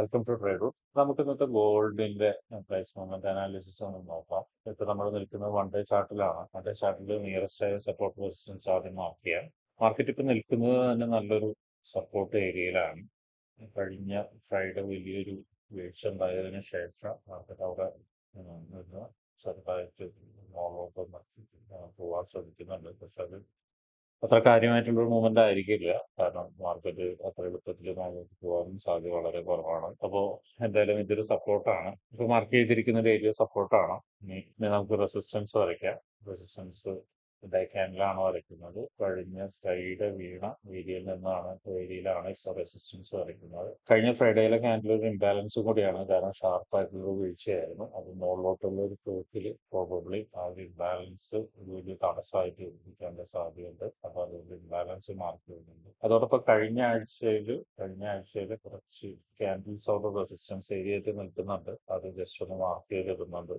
Welcome to trade root നമുക്ക് ഇന്നത്തെ ഗോൾഡിന്റെ പ്രൈസ് മൂവ്മെന്റ് അനാലിസിസ് ഒന്ന് നോക്കാം. ഇപ്പൊ നമ്മൾ നിൽക്കുന്നത് വൺ ഡേ ചാർട്ടിലാണ് വൺ ഡേ ചാർട്ടിൽ നിയറസ്റ്റ് ആയ സപ്പോർട്ട് റെസിസ്റ്റൻസ് ആദ്യം ചെയ്യാം. മാർക്കറ്റ് ഇപ്പൊ നിൽക്കുന്നത് തന്നെ നല്ലൊരു സപ്പോർട്ട് ഏരിയയിലാണ് കഴിഞ്ഞ ഫ്രൈഡേ വലിയൊരു വീഴ്ച ഉണ്ടായതിനു ശേഷം മാർക്കറ്റ് അവിടെ നിന്ന് ചെറുതായിട്ട് മോളോട്ട് പോവാൻ ശ്രമിക്കുന്നുണ്ട്. പക്ഷെ അത് അത്ര കാര്യമായിട്ടുള്ള ഒരു മൂവ്മെന്റ് ആയിരിക്കില്ല. കാരണം മാർക്കറ്റ് അത്ര എളുപ്പത്തിൽ മുകളിലോട്ട് പോകാനും സാധ്യത വളരെ കുറവാണ്. അപ്പോൾ എന്തായാലും ഇതൊരു സപ്പോർട്ടാണ് ഇപ്പൊ മാർക്ക് ചെയ്തിരിക്കുന്ന ഒരു ഏരിയ സപ്പോർട്ടാണ് ഇനി ഇനി നമുക്ക് റെസിസ്റ്റൻസ് വരയ്ക്കാം. റെസിസ്റ്റൻസ് ഡൈക്കാനിലാണ് വരയ്ക്കുന്നത് കഴിഞ്ഞ ഫ്രൈഡേ വീണ വീതിയിൽ നിന്നാണ് വേദിയിലാണ് റെസിസ്റ്റൻസ് വരയ്ക്കുന്നത് കഴിഞ്ഞ ഫ്രൈഡേയിലെ ക്യാൻഡിൽ ഒരു ഇംബാലൻസ് കൂടിയാണ്. കാരണം ഷാർപ്പായിട്ടുള്ള വീഴ്ചയായിരുന്നു. അത് മുകളിലോട്ടുള്ള ഒരു പോക്കിൽ പ്രോബബ്ലി ആ ഒരു ഇംബാലൻസ് ഒരു തടസ്സമായിട്ട് ഇരിക്കാനുള്ള സാധ്യതയുണ്ട്. അപ്പോൾ അതുകൊണ്ട് ഇംബാലൻസ് മാർക്ക് ചെയ്യുന്നുണ്ട്. അതോടൊപ്പം കഴിഞ്ഞ ആഴ്ചയിൽ കഴിഞ്ഞ ആഴ്ചയിൽ കുറച്ച് ക്യാൻഡിൽസ് ഓഫ് റെസിസ്റ്റൻസ് ഏരിയയിൽ നിൽക്കുന്നുണ്ട്. അത് ജസ്റ്റ് ഒന്ന് മാർക്ക് ചെയ്തിടുന്നുണ്ട്.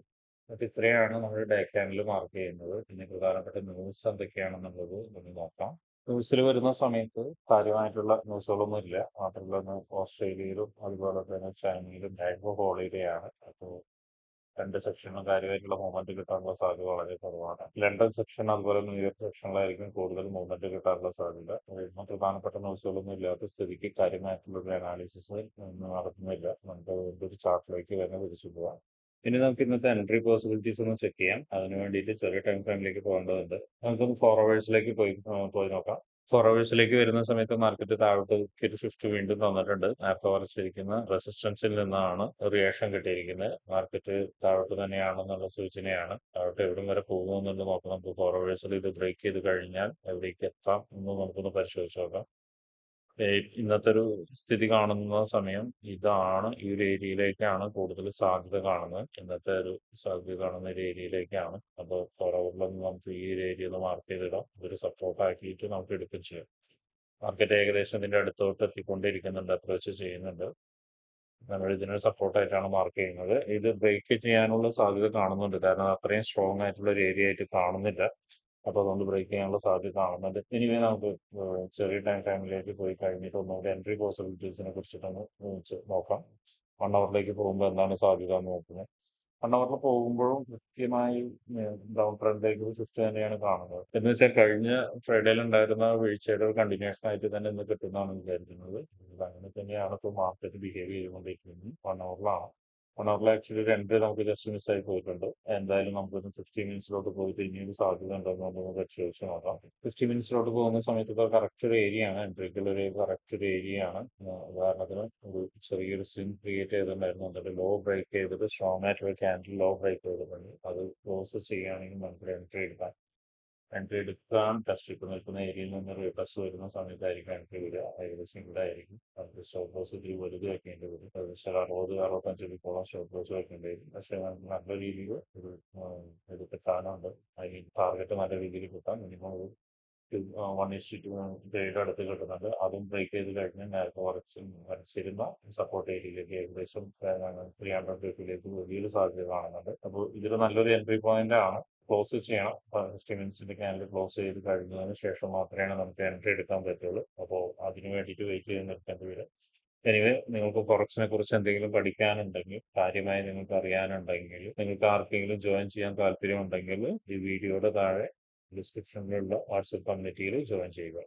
എന്നിട്ട് ഇത്രയാണ് നമ്മൾ ഡേ മാർക്ക് ചെയ്യുന്നത്. പിന്നെ പ്രധാനപ്പെട്ട ന്യൂസ് എന്തൊക്കെയാണെന്നുള്ളത് ഒന്ന് നോക്കാം. ന്യൂസിൽ വരുന്ന സമയത്ത് കാര്യമായിട്ടുള്ള ന്യൂസുകളൊന്നും ഇല്ല. മാത്രമല്ല ഓസ്ട്രേലിയയിലും അതുപോലെ തന്നെ ചൈനയിലും ബാങ്ക് ഓഫ് ഹോളിഡേയാണ് അപ്പോൾ രണ്ട് സെക്ഷനിലും കാര്യമായിട്ടുള്ള മൂവ്മെന്റ് കിട്ടാനുള്ള സാധ്യത വളരെ കുറവാണ്. ലണ്ടൻ സെക്ഷൻ അതുപോലെ ന്യൂയോർക്ക് സെക്ഷനിലായിരിക്കും കൂടുതൽ മൂവ്മെന്റ് കിട്ടാനുള്ള സാധ്യത. പ്രധാനപ്പെട്ട ന്യൂസുകളൊന്നും ഇല്ലാത്ത സ്ഥിതിക്ക് കാര്യമായിട്ടുള്ള ഒരു അനാലിസിസ് നടത്തുന്നില്ല നമുക്ക് ഒരു ചാർട്ടിലേക്ക് തന്നെ തിരിച്ചു പോകാം. ഇനി നമുക്ക് ഇന്നത്തെ എൻട്രി പോസിബിലിറ്റീസ് ഒന്ന് ചെക്ക് ചെയ്യാം. അതിന് വേണ്ടിയിട്ട് ചെറിയ ടൈം ഫ്രെയിമിലേക്ക് പോകേണ്ടതുണ്ട്. നമുക്കൊന്ന് ഫോർ അവേഴ്സിലേക്ക് പോയി പോയി നോക്കാം. ഫോർ അവേഴ്സിലേക്ക് വരുന്ന സമയത്ത് മാർക്കറ്റ് താഴോട്ട് ഒരു ഷിഫ്റ്റ് വീണ്ടും തന്നിട്ടുണ്ട്. നേരത്തെ വരച്ചിരിക്കുന്ന റെസിസ്റ്റൻസിൽ നിന്നാണ് റിയാക്ഷൻ കിട്ടിയിരിക്കുന്നത്. മാർക്കറ്റ് താഴോട്ട് തന്നെയാണെന്നുള്ള സൂചനയാണ്. താഴോട്ട് എവിടം വരെ പോകുമെന്നുള്ളത് നോക്കാം. നമുക്ക് ഫോർ അവേഴ്സിൽ ഇത് ബ്രേക്ക് ചെയ്ത് കഴിഞ്ഞാൽ എവിടേക്ക് എത്താം എന്ന് നമുക്കൊന്ന് പരിശോധിച്ച് നോക്കാം. ഇന്നത്തെ ഒരു സ്ഥിതി കാണുന്ന സമയം ഇതാണ്. ഈ ഒരു ഏരിയയിലേക്കാണ് കൂടുതൽ സാധ്യത കാണുന്നത്. ഇന്നത്തെ ഒരു സാധ്യത കാണുന്ന ഒരു ഏരിയയിലേക്കാണ്. അപ്പോൾ കുറവുള്ളൊന്ന് നമുക്ക് ഈ ഒരു ഏരിയ ഒന്ന് മാർക്ക് ചെയ്തിടാം. ഒരു സപ്പോർട്ട് ആക്കിയിട്ട് നമുക്ക് എടുക്കുകയും ചെയ്യാം. മാർക്കറ്റ് ഏകദേശം ഇതിന്റെ അടുത്തോട്ട് എത്തിക്കൊണ്ടിരിക്കുന്നുണ്ട്. അപ്രോച്ച് ചെയ്യുന്നുണ്ട്. നമ്മൾ ഇതിനൊരു സപ്പോർട്ടായിട്ടാണ് മാർക്ക് ചെയ്യുന്നത്. ഇത് ബ്രേക്ക് ചെയ്യാനുള്ള സാധ്യത കാണുന്നുണ്ട്. കാരണം അത്രയും സ്ട്രോങ് ആയിട്ടുള്ള ഒരു ഏരിയ ആയിട്ട് കാണുന്നില്ല. അപ്പൊ അതുകൊണ്ട് ബ്രേക്ക് ചെയ്യാനുള്ള സാധ്യത കാണുന്നുണ്ട്. ഇനിവേ നമുക്ക് ചെറിയ ടൈം ടൈമിലേക്ക് പോയി കഴിഞ്ഞിട്ട് ഒന്നുകൂടി എൻട്രി പോസിബിലിറ്റീസിനെ കുറിച്ചിട്ടൊന്ന് നോക്കാം. വൺ അവറിലേക്ക് പോകുമ്പോൾ എന്താണ് സാധ്യത എന്ന് നോക്കുന്നത്. വൺ അവറിൽ പോകുമ്പോഴും കൃത്യമായി ഡൗൺ ട്രെൻഡിലേക്ക് ഒരു ഷിഫ്റ്റ് തന്നെയാണ് കാണുന്നത്. എന്ന് വെച്ചാൽ കഴിഞ്ഞ ഫ്രൈഡേയിൽ ഉണ്ടായിരുന്ന വീഴ്ചയുടെ ഒരു കണ്ടിന്യൂഷൻ ആയിട്ട് തന്നെ ഇന്ന് കിട്ടുന്നതാണ് വിചാരിക്കുന്നത്. അങ്ങനെ തന്നെയാണ് ഇപ്പോൾ മാർക്കറ്റ് ബിഹേവ് ചെയ്തുകൊണ്ടിരിക്കുന്നത്. വൺ അവറിലാണ് അവറിൽ ആക്ച്വലി ഒരു എൻട്രി നമുക്ക് ജസ്റ്റ് ആയി പോയിട്ടുണ്ട്. എന്തായാലും നമുക്കൊന്ന് ഫിഫ്റ്റി മിനിറ്റ്സിലോട്ട് പോയിട്ട് ഇനി ഒരു സാധ്യത ഉണ്ടെന്ന് നമുക്ക് പരിശോധിച്ച് നോക്കാം. ഫിഫ്റ്റി മിനിറ്റ്സിലോട്ട് പോകുന്ന സമയത്ത് കറക്റ്റ് ഒരു ഏരിയ ആണ്. എൻട്രിക്കുള്ള ഒരു കറക്റ്റ് ഒരു ഏരിയ ആണ്. ഉദാഹരണത്തിന് ഒരു ചെറിയൊരു സിം ക്രിയേറ്റ് ചെയ്തിട്ടുണ്ടായിരുന്നു. എന്നിട്ട് ലോ ബ്രേക്ക് ചെയ്തിട്ട് സ്ട്രോങ് ആയിട്ടുള്ള ക്യാൻഡിൽ ലോ ബ്രേക്ക് ചെയ്തിട്ടുണ്ട്. അത് ക്ലോസ് ചെയ്യുകയാണെങ്കിൽ നമുക്ക് എൻട്രി എടുക്കാം. എൻട്രി എടുക്കാൻ ടെസ്റ്റ് ഇപ്പം നിൽക്കുന്ന ഏരിയയിൽ നിന്ന് റീടെസ്റ്റ് വരുന്ന സമയത്തായിരിക്കും എൻട്രി വരിക. ഏകദേശം ഇവിടെ ആയിരിക്കും ഇത്തിരി വലുത് വെക്കേണ്ടി വരും ഏകദേശം അറുപത് അറുപത്തഞ്ച് മണിക്കോളം സ്റ്റോപ്പ് ലോസ് വെക്കേണ്ടി വരും പക്ഷെ നല്ല രീതിയിൽ ഇത് കിട്ടാനുണ്ട് അതിന് ടാർഗറ്റ് നല്ല രീതിയിൽ കിട്ടാൻ മിനിമം ഒരു വൺ ഇഷ്യൂ ടു ഗ്രേഡ് അടുത്ത് കിട്ടുന്നുണ്ട്. അതും ബ്രേക്ക് ചെയ്ത് കഴിഞ്ഞാൽ നേരത്തെ വരച്ച് വരച്ചിരുന്ന സപ്പോർട്ട് ഏരിയയിലേക്ക് ഏകദേശം ത്രീ ഹൺഡ്രഡ് ഫിഫ്റ്റിയിലേക്ക് വലിയൊരു സാധ്യത കാണുന്നുണ്ട്. അപ്പോൾ ഇതൊരു നല്ലൊരു എൻട്രി പോയിന്റ് ആണ്. ക്ലോസ് ചെയ്യണം ഫിഫ്റ്റി ക്യാനൽ ക്ലോസ് ചെയ്ത് കഴിഞ്ഞതിന് ശേഷം മാത്രമേ നമുക്ക് എൻട്രി എടുക്കാൻ പറ്റുള്ളൂ. അപ്പോൾ അതിന് വേണ്ടിയിട്ട് വെയിറ്റ് ചെയ്ത് നിൽക്കേണ്ടി വരും. എനിവേ നിങ്ങൾക്ക് ഫോറക്സിനെ കുറിച്ച് എന്തെങ്കിലും പഠിക്കാനുണ്ടെങ്കിൽ കാര്യമായി നിങ്ങൾക്ക് അറിയാനുണ്ടെങ്കിൽ നിങ്ങൾക്ക് ആർക്കെങ്കിലും ജോയിൻ ചെയ്യാൻ താല്പര്യമുണ്ടെങ്കിൽ ഈ വീഡിയോയുടെ താഴെ ഡിസ്ക്രിപ്ഷനിലുള്ള വാട്സപ്പ് കമ്മിറ്റിയിൽ ജോയിൻ ചെയ്യുക.